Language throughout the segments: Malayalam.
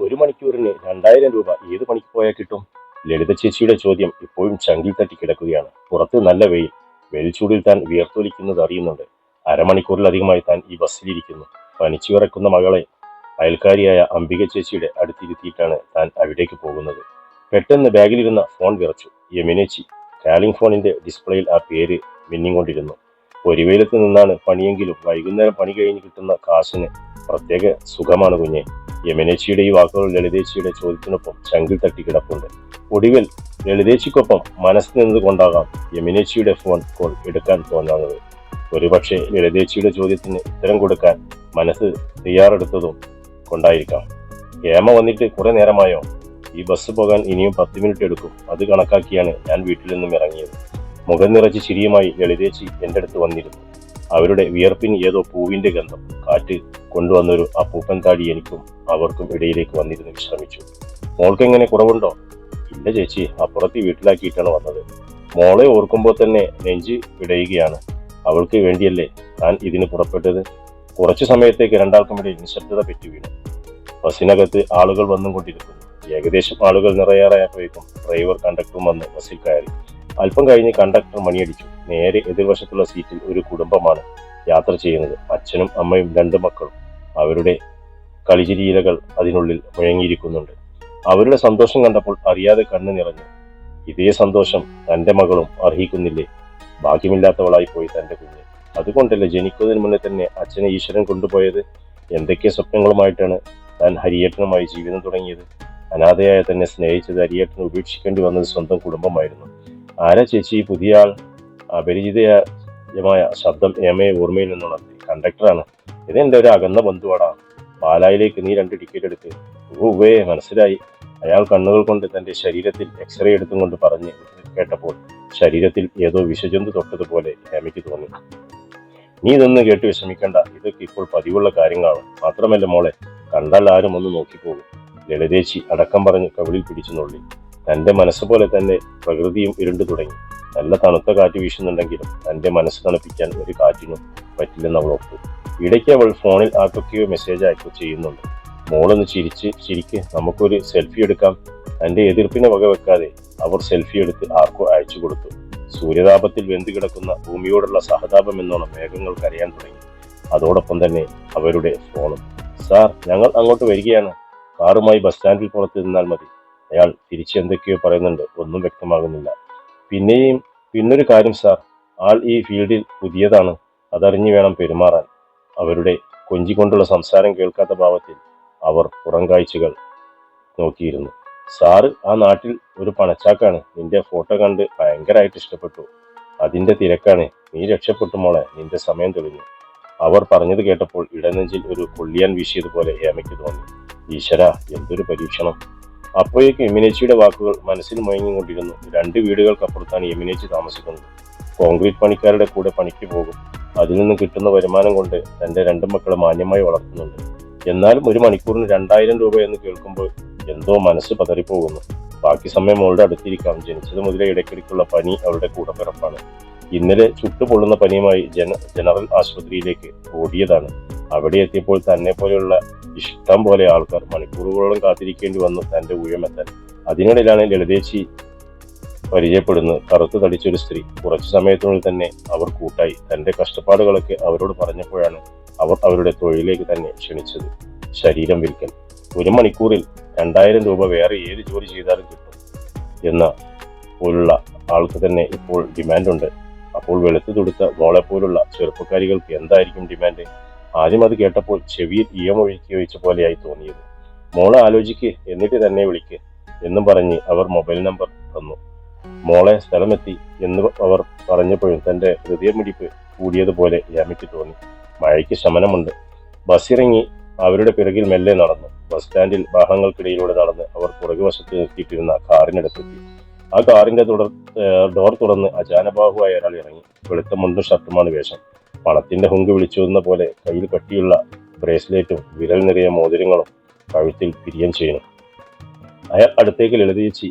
ഒരു മണിക്കൂറിന് രണ്ടായിരം രൂപ ഏത് പണിക്ക് പോയാൽ കിട്ടും? ലളിത ചേച്ചിയുടെ ചോദ്യം ഇപ്പോഴും ചങ്കിൽ തട്ടി കിടക്കുകയാണ്. പുറത്ത് നല്ല വെയിൽ. വെളിച്ചൂടിൽ താൻ വിയർത്തൊലിക്കുന്നത് അറിയുന്നുണ്ട്. അരമണിക്കൂറിലധികമായി താൻ ഈ ബസ്സിലിരിക്കുന്നു. പനിച്ചു കിറക്കുന്ന മകളെ അയൽക്കാരിയായ അംബിക ചേച്ചിയുടെ അടുത്തിരുത്തിയിട്ടാണ് താൻ അവിടേക്ക് പോകുന്നത്. പെട്ടെന്ന് ബാഗിലിരുന്ന ഫോൺ വിറച്ചു. യമിനേച്ചി കാലിംഗ് ഫോണിന്റെ ഡിസ്പ്ലേയിൽ ആ പേര് മിന്നിക്കൊണ്ടിരുന്നു. ഒരു വെയിലത്ത് നിന്നാണ് പണിയെങ്കിലും വൈകുന്നേരം പണി കഴിഞ്ഞ് കിട്ടുന്ന കാശിന് പ്രത്യേക സുഖമാണ് കുഞ്ഞെ. യമനേച്ചിയുടെ ഈ വാക്കുകൾ ലളിതേച്ചിയുടെ ചോദ്യത്തിനൊപ്പം ചങ്കിൽ തട്ടി കിടപ്പുണ്ട്. ഒടുവിൽ ലളിതേച്ചിക്കൊപ്പം മനസ്സിൽ നിന്നുകൊണ്ടാകാം യമനേച്ചിയുടെ ഫോൺ കോൾ എടുക്കാൻ തോന്നുന്നത് ഒരുപക്ഷെ ലളിതേച്ചിയുടെ ചോദ്യത്തിന് ഉത്തരം കൊടുക്കാൻ മനസ്സ് തയ്യാറെടുത്തതും കൊണ്ടായിരിക്കാം. ഹേമ വന്നിട്ട് കുറെ നേരമായോ? ഈ ബസ് പോകാൻ ഇനിയും പത്ത് മിനിറ്റ് എടുക്കും. അത് കണക്കാക്കിയാണ് ഞാൻ വീട്ടിൽ നിന്നും ഇറങ്ങിയത്. മുഖം നിറച്ച് ചിരിയുമായി ലളിതേച്ചി എന്റെ അടുത്ത് വന്നിരുന്നു. അവരുടെ വിയർപ്പിന് ഏതോ പൂവിന്റെ ഗന്ധം കാറ്റ് കൊണ്ടുവന്നൊരു അപ്പൂപ്പൻ താടി എനിക്കും അവർക്കും ഇടയിലേക്ക് വന്നിരുന്ന് വിശ്രമിച്ചു. മോൾക്ക് എങ്ങനെ കുറവുണ്ടോ? ഇല്ല ചേച്ചി അപ്പുറത്ത് വീട്ടിലാക്കിയിട്ടാണ് വന്നത്. മോളെ ഓർക്കുമ്പോൾ തന്നെ നെഞ്ച് പിടയുകയാണ് അവൾക്ക് വേണ്ടിയല്ലേ താൻ ഇതിന് പുറപ്പെട്ടത്? കുറച്ചു സമയത്തേക്ക് രണ്ടാൾക്കുമിടയിൽ നിശബ്ദത പെറ്റു വീണു. ബസ്സിനകത്ത് ആളുകൾ വന്നും കൊണ്ടിരിക്കുന്നു. ഏകദേശം ആളുകൾ നിറയാറായപ്പോഴേക്കും ഡ്രൈവർ കണ്ടക്ടറും വന്ന് ബസ്സിൽ കയറി. അല്പം കഴിഞ്ഞ് കണ്ടക്ടർ മണിയടിച്ചു. നേരെ എതിർവശത്തുള്ള സീറ്റിൽ ഒരു കുടുംബമാണ് യാത്ര ചെയ്യുന്നത്. അച്ഛനും അമ്മയും രണ്ട് മക്കളും. അവരുടെ കളിചിരിയിലകൾ അതിനുള്ളിൽ മുഴങ്ങിയിരിക്കുന്നുണ്ട്. അവരുടെ സന്തോഷം കണ്ടപ്പോൾ അറിയാതെ കണ്ണു നിറഞ്ഞു. ഇതേ സന്തോഷം തന്റെ മകളും അർഹിക്കുന്നില്ലേ? ഭാഗ്യമില്ലാത്തവളായി പോയി തന്റെ കുഞ്ഞ്. അതുകൊണ്ടല്ലേ ജനിക്കുന്നതിന് മുന്നേ തന്നെ അച്ഛനെ ഈശ്വരൻ കൊണ്ടുപോയത്? എന്തൊക്കെ സ്വപ്നങ്ങളുമായിട്ടാണ് താൻ ഹരിയേട്ടനുമായി ജീവിതം തുടങ്ങിയത്? അനാഥയായ തന്നെ സ്നേഹിച്ചത് ഹരിയേട്ടന് ഉപേക്ഷിക്കേണ്ടി വന്നത് സ്വന്തം കുടുംബമായിരുന്നു. ആരാ ചേച്ചി? പുതിയ ആൾ. അപരിചിതമായ ശബ്ദം ഏമയെ ഓർമ്മയിൽ നിന്നുണർത്തി. കണ്ടക്ടറാണ്. ഇതെന്റെ ഒരു അകന്ന ബന്ധുവാടാ. പാലായിലേക്ക് നീ രണ്ട് ടിക്കറ്റ് എടുത്ത് ഊവേ മനസ്സിലായി. അയാൾ കണ്ണുകൾ കൊണ്ട് തന്റെ ശരീരത്തിൽ എക്സ്റേ എടുത്തും കൊണ്ട് പറഞ്ഞ് കേട്ടപ്പോൾ ശരീരത്തിൽ ഏതോ വിഷജന്തു തൊട്ടതുപോലെ ഹേമയ്ക്ക് തോന്നി. നീ ഇതൊന്നും കേട്ട് വിഷമിക്കണ്ട. ഇതൊക്കെ ഇപ്പോൾ പതിവുള്ള കാര്യങ്ങളാണ്. മാത്രമല്ല മോളെ കണ്ടാൽ ആരും ഒന്ന് നോക്കിപ്പോകും. ലളിതേശി അടക്കം പറഞ്ഞ് കവിളിൽ പിടിച്ചു നുള്ളി തന്റെ മനസ്സ് പോലെ തന്നെ പ്രകൃതിയും ഇരുണ്ടു തുടങ്ങി. നല്ല തണുത്ത കാറ്റ് വീശുന്നുണ്ടെങ്കിലും തന്റെ മനസ്സ് തണുപ്പിക്കാൻ ഒരു കാറ്റിനും പറ്റില്ലെന്ന് അവൾ ഒപ്പു ഇടയ്ക്ക് അവൾ ഫോണിൽ ആർക്കൊക്കെയോ മെസ്സേജ് അയക്കുകയോ ചെയ്യുന്നുണ്ട്. മോളൊന്ന് ചിരിച്ച് ചിരിക്ക് നമുക്കൊരു സെൽഫി എടുക്കാം. തന്റെ എതിർപ്പിനെ വകവെക്കാതെ അവർ സെൽഫി എടുത്ത് ആർക്കോ അയച്ചു കൊടുത്തു. സൂര്യതാപത്തിൽ വെന്തു കിടക്കുന്ന ഭൂമിയോടുള്ള സഹതാപം എന്നോണം മേഘങ്ങൾ കരയാൻ തുടങ്ങി. അതോടൊപ്പം തന്നെ അവരുടെ ഫോണും. സാർ ഞങ്ങൾ അങ്ങോട്ട് വരികയാണ്. കാറുമായി ബസ് സ്റ്റാൻഡിൽ പുറത്ത് നിന്നാൽ മതി. അയാൾ തിരിച്ച് എന്തൊക്കെയോ പറയുന്നുണ്ട്. ഒന്നും വ്യക്തമാകുന്നില്ല. പിന്നെയും പിന്നൊരു കാര്യം സാർ. ആൾ ഈ ഫീൽഡിൽ പുതിയതാണ്. അതറിഞ്ഞു വേണം പെരുമാറാൻ. അവരുടെ കൊഞ്ചിക്കൊണ്ടുള്ള സംസാരം കേൾക്കാത്ത ഭാവത്തിൽ അവർ പുറം കാഴ്ചകൾ നോക്കിയിരുന്നു. സാറ് ആ നാട്ടിൽ ഒരു പണച്ചാക്കാണ്. നിന്റെ ഫോട്ടോ കണ്ട് ഭയങ്കരമായിട്ട് ഇഷ്ടപ്പെട്ടു. അതിന്റെ തിരക്കാണ്. നീ രക്ഷപ്പെട്ടു മോളെ. നിന്റെ സമയം തെളിഞ്ഞു. അവർ പറഞ്ഞത് കേട്ടപ്പോൾ ഇടനെഞ്ചിൽ ഒരു കൊള്ളിയാൻ വീശിയതുപോലെ ഹേമയ്ക്ക് തോന്നി. ഈശ്വര എന്തൊരു പരീക്ഷണം. അപ്പോഴേക്കും യമിനേച്ചിയുടെ വാക്കുകൾ മനസ്സിൽ മയങ്ങിക്കൊണ്ടിരുന്നു രണ്ട് വീടുകൾക്കപ്പുറത്താണ് യമിനേച്ചി താമസിക്കുന്നത്. കോൺക്രീറ്റ് പണിക്കാരുടെ കൂടെ പണിക്ക് പോകും. അതിൽ നിന്ന് കിട്ടുന്ന വരുമാനം കൊണ്ട് തന്റെ രണ്ട് മക്കളെ മാന്യമായി വളർത്തുന്നുണ്ട്. എന്നാലും ഒരു മണിക്കൂറിന് രണ്ടായിരം രൂപ എന്ന് കേൾക്കുമ്പോൾ എന്തോ മനസ്സ് പതറിപ്പോകുന്നു. ബാക്കി സമയം അവളുടെ അടുത്തിരിക്കാം. ജനിച്ചത് മുതലേ ഇടയ്ക്കിടയ്ക്കുള്ള പനി അവളുടെ കൂടപ്പിറപ്പാണ്. ഇന്നലെ ചുട്ടുപൊള്ളുന്ന പനിയുമായി ജന ജനറൽ ആശുപത്രിയിലേക്ക് ഓടിയതാണ്. അവിടെ എത്തിയപ്പോൾ തന്നെ പോലെയുള്ള ഇഷ്ടം പോലെ ആൾക്കാർ മണിക്കൂറുകളോളം കാത്തിരിക്കേണ്ടി വന്നു തന്റെ ഊഴമെത്താൻ അതിനിടയിലാണ് ലളിതേച്ചി പരിചയപ്പെടുന്നത് കറുത്ത് തടിച്ചൊരു സ്ത്രീ. കുറച്ചു സമയത്തിനുള്ളിൽ തന്നെ അവർ കൂട്ടായി. തന്റെ കഷ്ടപ്പാടുകളൊക്കെ അവരോട് പറഞ്ഞപ്പോഴാണ് അവർ അവരുടെ തൊഴിലേക്ക് തന്നെ ക്ഷണിച്ചത്. ശരീരം വിൽക്കൽ. ഒരു മണിക്കൂറിൽ രണ്ടായിരം രൂപ വേറെ ഏത് ജോലി ചെയ്താലും കിട്ടും എന്ന പോലുള്ള ആൾക്ക് തന്നെ ഇപ്പോൾ ഡിമാൻഡുണ്ട്. അപ്പോൾ വെളുത്തു തുടുത്ത മോളെ പോലുള്ള ചെറുപ്പക്കാരികൾക്ക് എന്തായിരിക്കും ഡിമാൻഡ്? ആദ്യം അത് കേട്ടപ്പോൾ ചെവിയിൽ ഈയമൊഴുക്കി വെച്ച പോലെയായി തോന്നിയത്. മോളെ ആലോചിക്ക് എന്നിട്ട് തന്നെ വിളിക്ക് എന്നും പറഞ്ഞ് അവർ മൊബൈൽ നമ്പർ തന്നു. മോളെ സ്ഥലമെത്തി എന്ന് അവർ പറഞ്ഞപ്പോഴും തന്റെ ഹൃദയമിടിപ്പ് കൂടിയതുപോലെ യാമിക്ക് തോന്നി. മഴയ്ക്ക് ശമനമുണ്ട്. ബസ്സിറങ്ങി അവരുടെ പിറകിൽ മെല്ലെ നടന്നു. ബസ് സ്റ്റാൻഡിൽ വാഹനങ്ങൾക്കിടയിലൂടെ നടന്ന് അവർ പുറകുവശത്ത് നിർത്തിയിട്ടിരുന്ന കാറിനടുത്തെത്തി. ആ കാറിന്റെ തുടർ ഡോർ തുറന്ന് അജാനബാഹുവായ ഒരാൾ ഇറങ്ങി. വെളുത്ത മുണ്ടും ഷർട്ടുമാണ് വേഷം. പണത്തിന്റെ ഹുങ്ക് വിളിച്ചുവെന്ന പോലെ കയ്യിൽ കട്ടിയുള്ള ബ്രേസ്ലെറ്റും വിരൽ നിറയെ മോതിരങ്ങളും കഴുത്തിൽ പിരിയം ചെയ്യുന്നു അയാൾ അടുത്തേക്ക് ലളിതയിച്ച്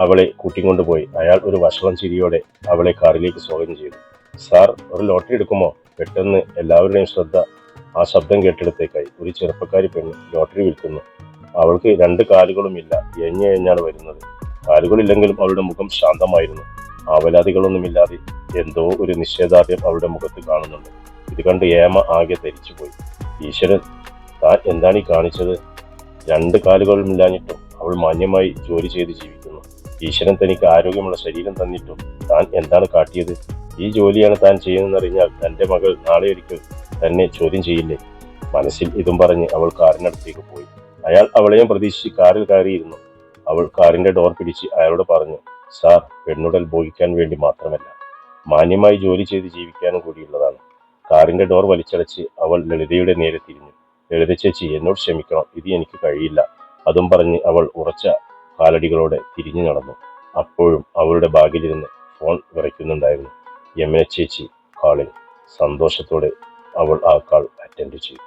അവളെ കൂട്ടിക്കൊണ്ടുപോയി. അയാൾ ഒരു വഷളം ചിരിയോടെ അവളെ കാറിലേക്ക് സ്വാഗതം ചെയ്തു. സാർ ഒരു ലോട്ടറി എടുക്കുമോ? പെട്ടെന്ന്. എല്ലാവരുടെയും ശ്രദ്ധ ആ ശബ്ദം കേട്ടെടുത്തേക്കായി. ഒരു ചെറുപ്പക്കാരി പെണ്ണ് ലോട്ടറി വിൽക്കുന്നു. അവൾക്ക് രണ്ട് കാലുകളുമില്ല എഞ്ഞ എഞ്ഞാണ് വരുന്നത്. കാലുകളില്ലെങ്കിലും അവളുടെ മുഖം ശാന്തമായിരുന്നു. ആവലാതികളൊന്നുമില്ലാതെ എന്തോ ഒരു നിശ്ചയദാർഢ്യം അവളുടെ മുഖത്ത് കാണുന്നുണ്ട്. ഇത് കണ്ട് ഏമ ആകെ ധരിച്ചുപോയി ഈശ്വരൻ താൻ എന്താണ് ഈ കാണിച്ചത്? രണ്ട് കാലുകളുമില്ലാഞ്ഞിട്ടും അവൾ മാന്യമായി ജോലി ചെയ്ത് ജീവിക്കുന്നു. ഈശ്വരൻ തനിക്ക് ആരോഗ്യമുള്ള ശരീരം തന്നിട്ടും താൻ എന്താണ് കാട്ടിയത്? ഈ ജോലിയാണ് താൻ ചെയ്യുന്നതെന്നറിഞ്ഞാൽ തന്റെ മകൾ നാളെ ഒരിക്കൽ തന്നെ ചോദ്യം ചെയ്യില്ലേ? മനസ്സിൽ ഇതും പറഞ്ഞ് അവൾ കാറിനടുത്തേക്ക് പോയി. അയാൾ അവളെയും പ്രതീക്ഷിച്ച് കാറിൽ കയറിയിരുന്നു. അവൾ കാറിന്റെ ഡോർ പിടിച്ച് അയാളോട് പറഞ്ഞു സാർ പെണ്ണുടൽ ഭോഗിക്കാൻ വേണ്ടി മാത്രമല്ല. മാന്യമായി ജോലി ചെയ്ത് ജീവിക്കാനും കൂടിയുള്ളതാണ്. കാറിന്റെ ഡോർ വലിച്ചടച്ച് അവൾ ലളിതയുടെ നേരെ തിരിഞ്ഞു. ലളിത ചേച്ചി എന്നോട് ക്ഷമിക്കണം. ഇത് എനിക്ക് കഴിയില്ല. അതും പറഞ്ഞ് അവൾ ഉറച്ച കാലടികളോടെ തിരിഞ്ഞു നടന്നു. അപ്പോഴും അവരുടെ ബാഗിലിരുന്ന് ഫോൺ വിറയ്ക്കുന്നുണ്ടായിരുന്നു. യമന ചേച്ചി കാളിൽ സന്തോഷത്തോടെ അവൾ ആ കാൾ അറ്റൻഡ് ചെയ്തു.